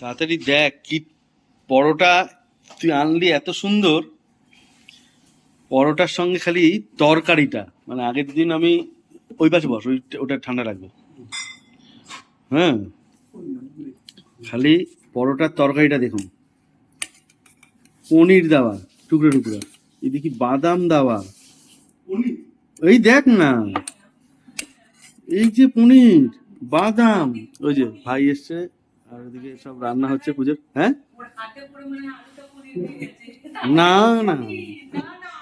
তাড়াতাড়ি দেখ কি পরোটা তুই আনলি এত সুন্দর। পরোটার সঙ্গে খালি তরকারিটা। মানে আগের দিন আমি ওই পাশে বস ওই ওটা ঠান্ডা রাখবে হ্যাঁ। খালি পরোটার তরকারিটা দেখুন। পনির দেওয়া টুকরো টুকরো। এদিকে বাদাম দেওয়া। এই দেখ না। এই যে পনির বাদাম। ওই যে ভাই এসছে আর ওদিকে সব রান্না হচ্ছে পুজোর। হ্যাঁ? মানে না না। না না।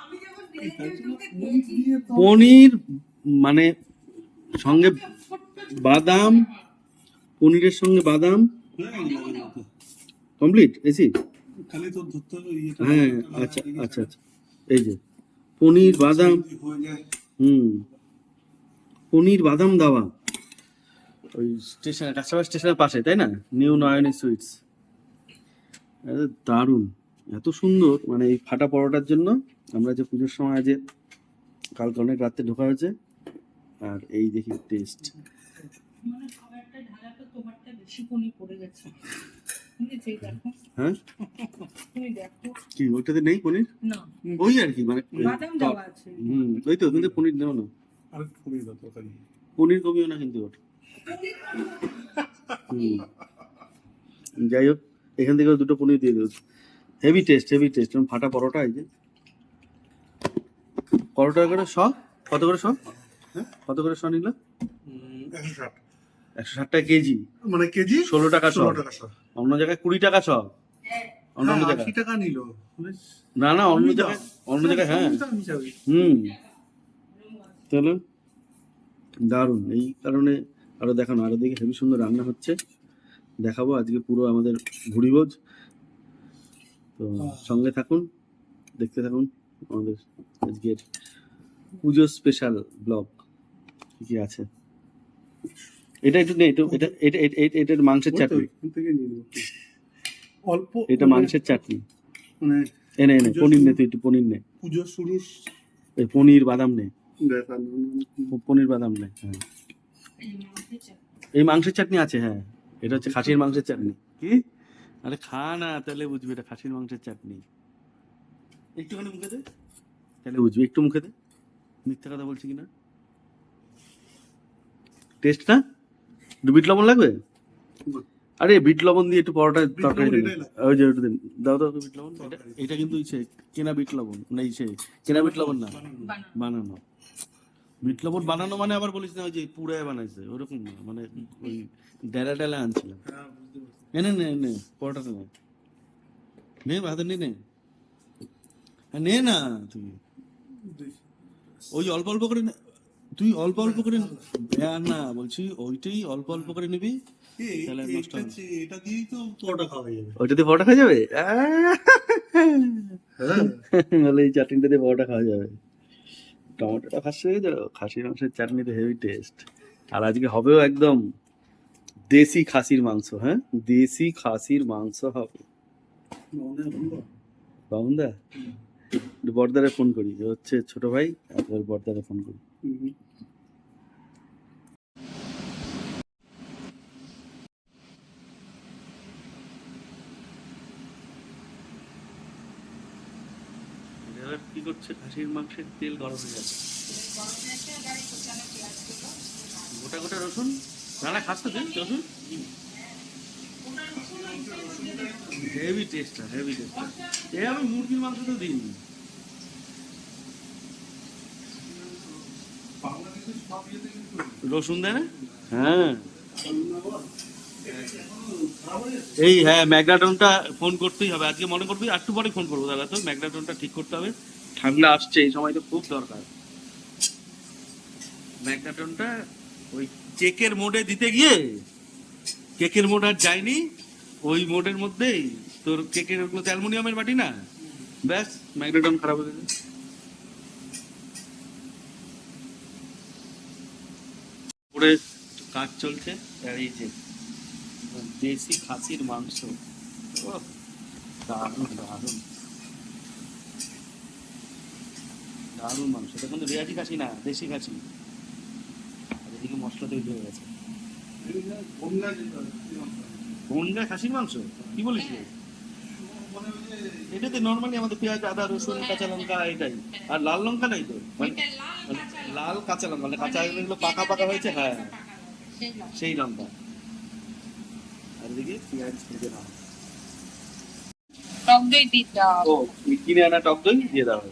আমি যখন দেখেছি তোকে দেখি পনির মানে সঙ্গে বাদাম পনিরের সঙ্গে বাদাম। কমপ্লিট? এসি ইয়েটা হ্যাঁ আচ্ছা আচ্ছা আচ্ছা। এই যে পনির বাদাম। হয়ে হুম। পনির বাদাম দেওয়া। ওই স্টেশন কাছাকাছি স্টেশনের পাশে তাই না? নিউ নয়নী সুইটস দারুণ। এত সুন্দর মানে এই ফাটা পরোটার জন্য আমরা যে পুজোর সময় যে কালকে অনেক রাত্রে ঢোকা হয়েছে আর এই দেখি টেস্ট মানে গেছে। হ্যাঁ? কি ওইটাতে নেই পনির? না। ওই আর কি মানে হুম ওই তো কিন্তু পনির দেবো না। আর একটু কমিয়ে দাও তরকারি। পনির কমিও না কিন্তু ওটা। যাই হোক এখান থেকে দুটো পনির দিয়ে দেবো। হেভি টেস্ট হেভি টেস্ট ফাটা পরোটা এই যে। টাকা করে শ কত করে শ? হ্যাঁ কত করে শ নিল? একশো ষাট। টাকা কেজি। মানে কেজি? ষোলো টাকা শ। টাকা অন্য জায়গায় কুড়ি টাকা শ। অন্য অন্য হ্যাঁ, জায়গায়। আশি টাকা নিল। না না অন্য জায়গায় অন্য জায়গায় হ্যাঁ। হুম। তাহলে দারুণ। এই কারণে আরও দেখানো আরও দেখে হেবি সুন্দর রান্না হচ্ছে। দেখাবো আজকে পুরো আমাদের ভুড়িভোজ। তো সঙ্গে থাকুন দেখতে থাকুন আমাদের আজকের পুজো স্পেশাল ব্লগ কি আছে। এটা একটু নেই এটা এটা এটা এটা- এটা- এটার মাংসের চাটনি। অল্প এটা মানে- মাংসের চাটনি। মানে এনে এনে পনির নে তুই একটু পনির নে। পুজো শুরুর এই পনির বাদাম নে। পনির বাদাম নে হ্যাঁ। এই মাংসের চাটনি। আছে হ্যাঁ। এটা হচ্ছে খাসির মাংসের চাটনি। কি? আরে খা না তাহলে বুঝবি এটা খাসির মাংসের চাটনি। একটুখানি মুখে দে। তাহলে বুঝবি একটু মুখে দে। মিথ্যা কথা বলছি কিনা? টেস্ট না? একটু বিট লবণ লাগবে? আরে বিট লবণ দিয়ে একটু পরোটা তরকারি দিন ওই যে দিন। দাও দাও বিট লবণ। এটা এটা কিন্তু ইসে কেনা বিট লবণ। না ইচ্ছে কেনা বিট লবণ না? বানানো। বিট লবণ বানানো মানে আবার বলিস না ওই যে বানাইছে ওরকম না মানে ওই ডেলা ডেলা আনছিলাম। হ্যাঁ, নে নে নে নে পরোটাটা নে। নে হাতে নে নে। নে না তুই। ওই অল্প অল্প করে নে। তুই অল্প অল্প করে নে। হ্যাঁ, না বলছি ওইটাই অল্প অল্প করে নিবি এটা দিয়েই তো পরোটা খাওয়া যাবে। ওইটা দিয়ে পরোটা খাওয়া যাবে? হ্যাঁ। এই চাটনিটা দিয়ে পরোটা খাওয়া যাবে। টমেটোটা খাসি হয়ে গেল খাসির মাংসের চাটনি তো হেভি টেস্ট আর আজকে হবেও একদম দেশি খাসির মাংস হ্যাঁ? দেশি খাসির মাংস হবে। বামুনদা? বর্দারে ফোন করি যে হচ্ছে ছোট ভাই একবার বর্দারে ফোন করি হুম। এবার কি করছে? খাসির মাংসের তেল গরম হয়ে যাচ্ছে। গোটা গোটা রসুন? না না খাস তো তুই রসুন। হেভি টেস্ট হেভি টেস্ট এ, আমি মুরগির মাংস তো দিইনি। রসুন দেয় না হ্যাঁ। এই হ্যাঁ ম্যাগনাটনটা ফোন করতেই হবে। আজকে মনে করবি একটু পরে ফোন করব, দাদা। তো ম্যাগনাটনটা ঠিক করতে হবে। ঠান্ডা আসছে, এই সময় তো খুব দরকার। ম্যাগনাটনটা ওই চেকের মোডে দিতে গিয়ে, কেকের মোড আর যায়নি, ওই মোডের মধ্যেই। তোর কেকের ওগুলো তো অ্যালুমিনিয়ামের বাটি না? ব্যাস ম্যাগনেটন খারাপ হয়ে গেছে। উপরে কাজ চলছে, আর এই যে দেশি খাসির মাংস। দারুণ দারুণ। দারুণ মাংস এটা কিন্তু রেয়াজি খাসি না দেশি খাসি। এদিকে মশলা তৈরি হয়ে গেছে। বনগাঁ খাসির মাংস? কি বলিস? মানে এটাতে নর্মালি আমাদের পেঁয়াজ আদা রসুন কাঁচা লঙ্কা এটাই। আর লাল লঙ্কা নাই তো? মানে লাল মানে কাঁচা লঙ্কা। লাল কাঁচা লঙ্কা মানে কাঁচা মানে এগুলো পাকা পাকা হয়েছে হ্যাঁ। সেই লঙ্কা। আর এদিকে পেঁয়াজ ভেজে নাও। টক দই দিতে হবে। ও কিনে আনা টক দই দিয়ে দেওয়া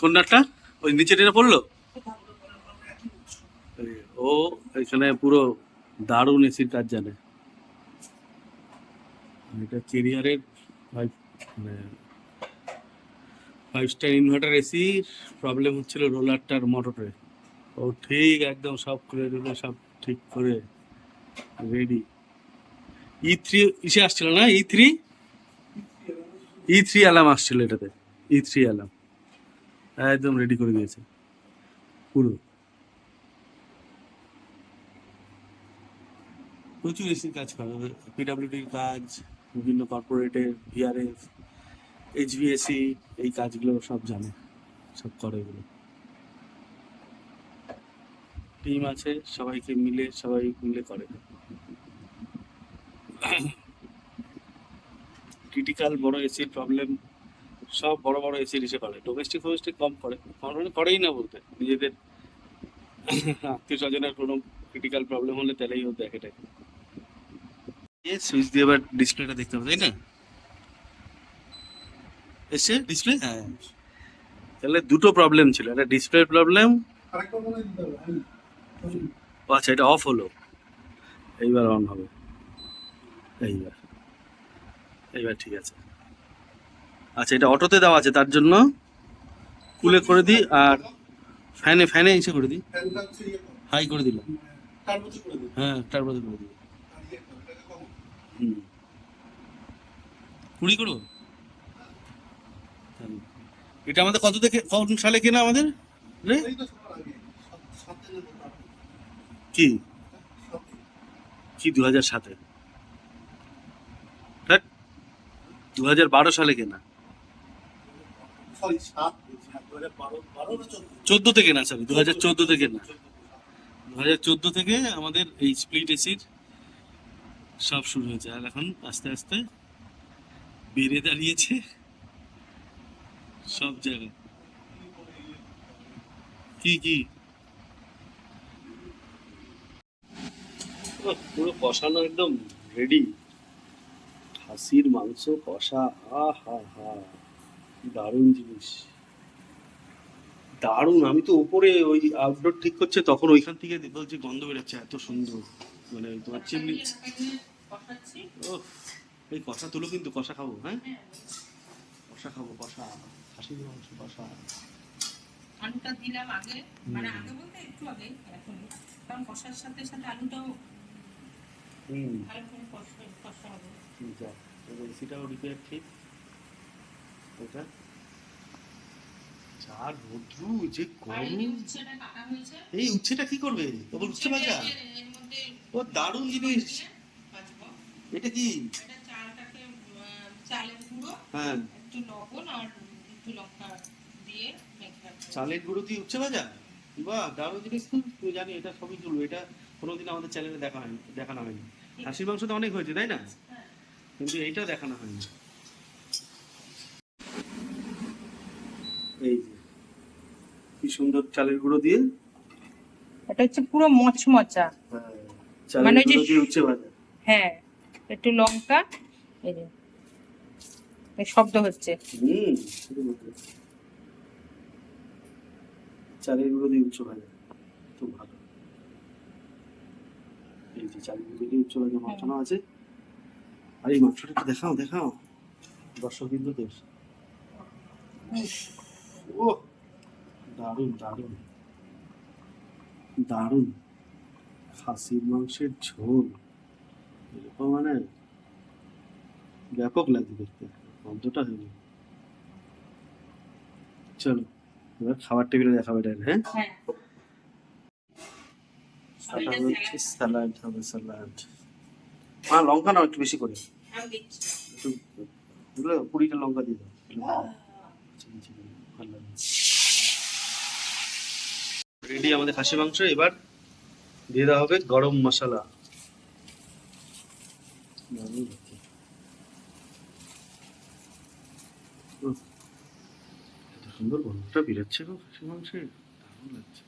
হবে কোন নাটটা ওই নিচে টেনে পড়ল? ও, এখানে পুরো দারুণ এসির কাজ জানে। এটা কেরিয়ারের ফাইভ মানে ফাইভ স্টার ইনভার্টার এসির প্রবলেম হচ্ছিল রোলারটার মোটরে। ও ঠিক একদম সব করে দিল সব ঠিক করে রেডি ই থ্রি ইসে আসছিল না? E three E three alarm আসছিল এটাতে। ই থ্রি অ্যালার্ম একদম রেডি করে দিয়েছে। পুরো। প্রচুর এসির কাজ করে। পিডাব্লিউডির কাজ, বিভিন্ন কর্পোরেটের ভিআরএফ এইচভিএসি এই কাজগুলো সব জানে। সব করে এগুলো। টিম আছে, সবাইকে মিলে, সবাই মিলে করে। ক্রিটিক্যাল বড় এসির প্রবলেম সব বড় বড় এসি এসে করে ডোমেস্টিক ফোমেস্টিক কম করে কখনো করেই না বলতে নিজেদের আত্মীয় স্বজনের কোনো ক্রিটিক্যাল প্রবলেম হলে তাহলেই ও দেখে টাকে সুইচ দিয়ে এবার ডিসপ্লেটা দেখতে হবে তাই না? এসছে ডিসপ্লে হ্যাঁ। তাহলে দুটো প্রবলেম ছিল একটা ডিসপ্লে প্রবলেম আরেকটা মনে হয় আচ্ছা এটা অফ হলো। এইবার অন হবে। এইবার। এইবার ঠিক আছে। আচ্ছা এটা অটোতে দেওয়া আছে, তার জন্য কুলে করে দিই আর ফ্যানে ফ্যানে এসে করে দিই হাই করে দিলাম মানে টার্বোতে করে দিই। হ্যাঁ। হুম কুড়ি করো তাহলে। এটা আমাদের কত থেকে কোন সালে কেনা আমাদের রে। কি কি দু হাজার সাতে দু হাজার বারো সালে কেনা Sorry, সাত বলছি, আর 2012 বারো না চোদ্দ? চোদ্দ থেকে না সরি দু হাজার চোদ্দ থেকে না। দু হাজার চোদ্দ থেকে আমাদের এই স্প্লিট এসির সব শুরু হয়েছে। আর এখন আস্তে আস্তে বেড়ে দাঁড়িয়েছে সব জায়গায়। কি কি? পুরো কষানো একদম রেডি খাসির মাংস কষা আ হা হা। দারুণ জিনিস। দারুণ আমি তো উপরে ওই আউটডোর ঠিক করছে তখন ওইখান থেকে বলছে গন্ধ বেরোচ্ছে এত সুন্দর। মানে তোমার চিমনি। ও এই কষা তুলো কিন্তু কষা খাব হ্যাঁ? হ্যাঁ, কষা খাব কষা খাসির মাংস কষা। আলুটা দিলাম আগে মানে আগে বলতে একটু আগে এখন কারণ কষার সাথে সাথে আলুটাও হুম। ভালো করে কষা কষা হবে। যা এবার এসিটাও রিপেয়ার ঠিক। ওটা চার রৌদ্রু যে আর এই গরম যে উচ্ছেটা এই উচ্ছেটা কি করবে? তোমার উচ্ছে ভাজা ও দারুণ জিনিস। এটা কি? এটা হ্যাঁ। চালের গুঁড়ো দিয়ে উচ্ছে ভাজা? বাহ দারুণ জিনিস। তুই জানি এটা সবই তুলবো। এটা কোনোদিন আমাদের চ্যানেলে দেখা হয়নি দেখানো হয়নি। খাসির মাংস তো অনেক হয়েছে তাই না? হ্যাঁ। কিন্তু এইটা দেখানো হয়নি। এই যে কি সুন্দর চালের গুঁড়ো দিয়ে? এটা হচ্ছে পুরো মচমচা। চালের মানে যে- উচ্ছে ভাজা। হ্যাঁ একটু লঙ্কা এই যে শব্দ হচ্ছে। হুম চালের গুঁড়ো দিয়ে উচ্ছে ভাজা তো ভালো। এই যে চালের গুঁড়ো দিয়ে উচ্ছে ভাজা মাখানো আছে। আর এই মাংসটা একটু দেখাও দেখাও। দর্শক বিন্দু তো ও দারুণ দারুণ দারুণ খাসির মাংসের ঝোল এরকম মানে ব্যাপক লাগছে দেখতে গন্ধটা হয়নি চলো এবার খাবার টেবিলে দেখাবে এটা হ্যাঁ হ্যাঁ হচ্ছে স্যালাড হবে স্যালাড হ্যাঁ লঙ্কা নাও একটু বেশি করে একটু কুড়িটা লঙ্কা দিয়ে দাও তাহলে ভালো। চিনি চিনি ভালো লাগবে। রেডি আমাদের খাসি মাংস, এবার দিয়ে দেওয়া হবে গরম মশলা। সুন্দর গন্ধটা বেরোচ্ছে গো খাসি মাংসের দারুণ লাগছে।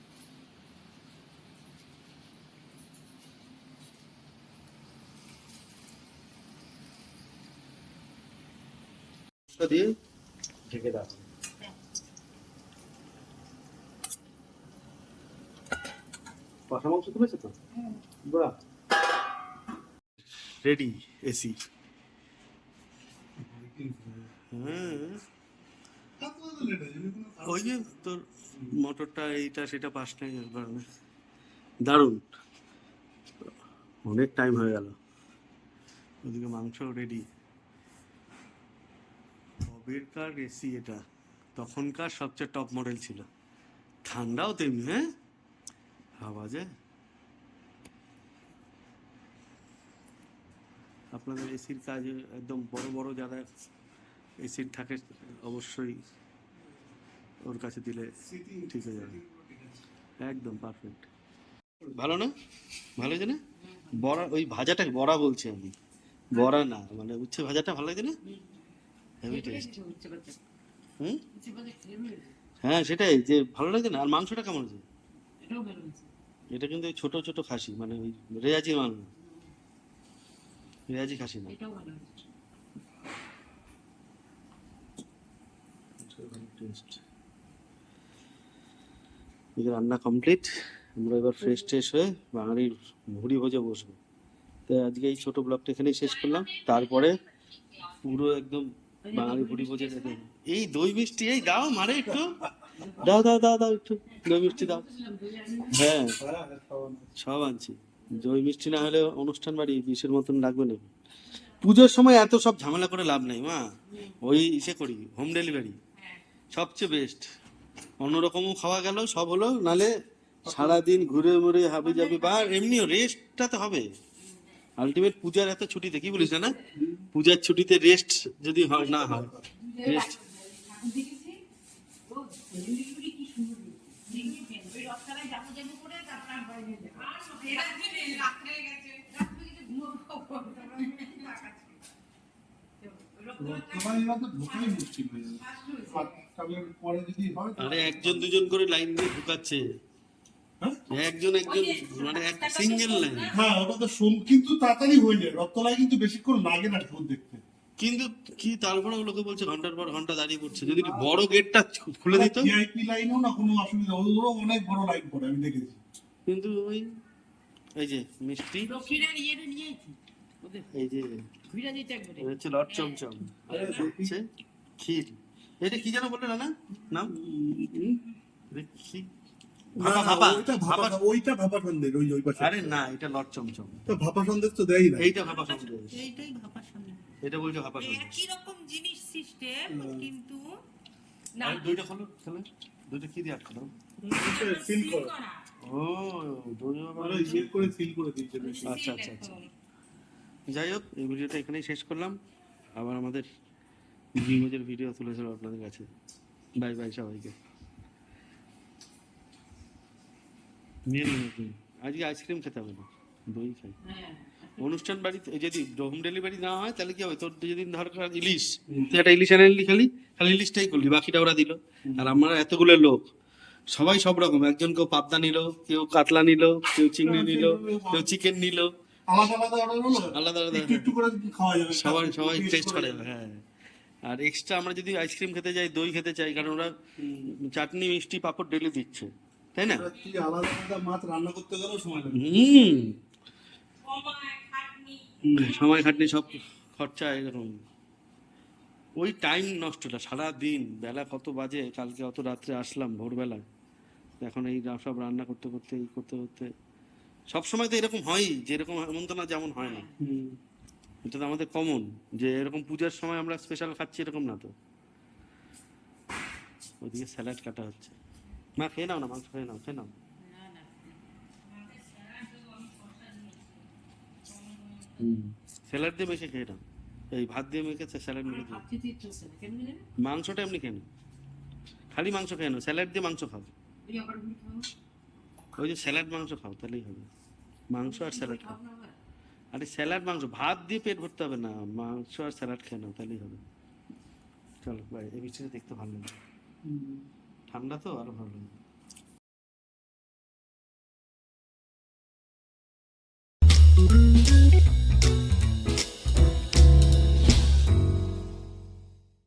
দিয়ে ঢেকে দেওয়া কষা মাংস তুলেছে তো? বাহ। রেডি এসি ওই যে তোর মোটরটা, এইটা, সেটা পাস নাই দারুণ। অনেক টাইম হয়ে গেল। ওদিকে মাংস রেডি কবেরকার এসি এটা? তখনকার সবচেয়ে টপ মডেল ছিল। ঠান্ডাও তেমনি হ্যাঁ? হাওয়া যে আপনাদের এসির কাজ একদম বড় বড় যারা এসির থাকে অবশ্যই ওর কাছে দিলে ঠিক হয়ে যাবে। একদম পারফেক্ট ভালো না? ভালো হয়েছে না? বড়া ওই ভাজাটা বড়া বলছি আমি। বড়া না মানে উচ্ছে ভাজাটা ভালো লাগছে না? হেভি টেস্ট হুম? হ্যাঁ সেটাই যে ভালো লাগছে না? আর মাংসটা কেমন আছে এটাও ভালো হয়েছে। এটা কিন্তু ছোট ছোট খাসি মানে ওই রেয়াজি মাংস রেয়াজি খাসি না। এদিকে রান্না কমপ্লিট আমরা এবার ফ্রেশ ট্রেশ হয়ে বাঙালির ভুড়ি ভোজে বসবো। তো আজকে এই ছোট ব্লগটা এখানেই শেষ করলাম। তারপরে পুরো একদম বাঙালি ভুড়ি ভোজে এই দই মিষ্টি এই দাও মারে একটু। দাও দাও দাও দাও একটু। দই মিষ্টি দাও। হ্যাঁ সব আনছি। দই মিষ্টি না হলে অনুষ্ঠান বাড়ি বিশের মতন লাগবে না। পুজোর সময় এত সব ঝামেলা করে লাভ নেই, মা। ওই ইসে করি হোম ডেলিভারি সবচেয়ে বেস্ট অন্যরকমও খাওয়া গেল, সব হলো, নালে সারাদিন ঘুরে মুড়ে হাবি যাবি বা এমনিও রেস্টটা তো হবে। আলটিমেট পূজার এত ছুটিতে, কি বলিস না পূজার ছুটিতে রেস্ট যদি হয়, না হয় রেস্ট আর একজন দুজন করে লাইন দিয়ে ঢুকাচ্ছে। হ্যাঁ? একজন একজন মানে এক সিঙ্গেল লাইন হ্যাঁ ওটা তো সোম কিন্তু তাড়াতাড়ি হয়ে যায় রক্তলাই কিন্তু বেশিক্ষণ লাগে না ঠোঁট দেখতে। কিন্তু কি তারপরে লোকে বলছে ঘণ্টার পর ঘণ্টা দাঁড়িয়ে পড়ছে? যদি বড় গেটটা খুলে দিত? ভিআইপি লাইনেও না কোনো অসুবিধা ওগুলো অনেক বড় লাইন পড়ে আমি দেখেছি। কিন্তু ওই এই যে মিষ্টি। এই যে ঘুরে দিতে একবারে। হচ্ছে লট চমচম। হচ্ছে ক্ষীর। এটা কি যেন বললে না নাম? ভাপা ওইটা ভাপা ভাপা সন্দেশ ওই ওই পাশে। আরে না এটা লট চমচম। তো ভাপা সন্দেশ তো দেয় না। এইটা ভাপা সন্দেশ। এইটাই ভাপার সামনে এটা বলছে সন্দেশ একই রকম জিনিস সিস্টেম কিন্তু না আর দুইটা খোলো খেলে দুইটা কি দিয়ে আটকালো? এটা সিল করা। ও দই মানে ইয়ে করে সিল করে দিয়েছে আচ্ছা আচ্ছা আচ্ছা। যাই হোক এই ভিডিওটা এখানেই শেষ করলাম। আবার আমাদের জিমোজের ভিডিও তুলে ধরো আপনাদের কাছে। বাই বাই সবাইকে। নিয়ে নিন আজকে আইসক্রিম খেতে হবে না। দই খাই। হ্যাঁ। অনুষ্ঠান বাড়িতে যদি হোম ডেলিভারি না হয় তাহলে কি হবে? তোর যেদিন দরকার ইলিশ তুই একটা ইলিশ এনে নিলি খালি খালি ইলিশটাই করলি বাকিটা ওরা দিল। আর আমরা এতগুলো লোক সবাই সব রকম। একজন কেউ পাবদা নিল কেউ কাতলা নিল কেউ চিংড়ি নিল কেউ চিকেন নিল। আলাদা আলাদা আলাদা সবাই সবাই টেস্ট করে। হ্যাঁ। আর এক্সট্রা আমরা যদি আইসক্রিম খেতে যাই দই খেতে চাই কারণ ওরা চাটনি মিষ্টি পাঁপড় ডেলি দিচ্ছে। তাই না? আলাদা আলাদা মাছ রান্না করতে গেলেও সময় লাগে হুম। সময় খাটনি সব খরচা এরকম ওই টাইম নষ্টটা সারা দিন বেলা কত বাজে কালকে অত রাত্রে আসলাম ভোরবেলা এখন এই সব রান্না করতে করতে এই করতে করতে সব সময় তো এরকম হয়ই যেরকম এমন তো না যেমন হয় না। এটা তো আমাদের কমন যে এরকম পূজার সময় আমরা স্পেশাল খাচ্ছি এরকম না তো। ওদিকে স্যালাড কাটা হচ্ছে। মা খেয়ে নাও না মাংস খেয়ে নাও খেয়ে নাও না না স্যালাড দিয়ে মেখে খেয়ে নাও। এই ভাত দিয়ে মেখে স্যালাড মেখে দিও ভাবতে ইচ্ছে হচ্ছে না কেন জানেন মাংসটা এমনি খেয়ে খালি মাংস খেয়ে নাও। স্যালাড দিয়ে মাংস খাও। ওই যে স্যালাড মাংস খাও তাহলেই হবে। মাংস আর স্যালাড খাও। না। আরে স্যালাড মাংস ভাত দিয়ে পেট ভরতে হবে না। মাংস আর স্যালাড খেয়ে নাও তাহলেই হবে। চলো বাই এই বৃষ্টিটা দেখতে ভালো লাগে। ঠান্ডা তো আরও ভালো লাগে।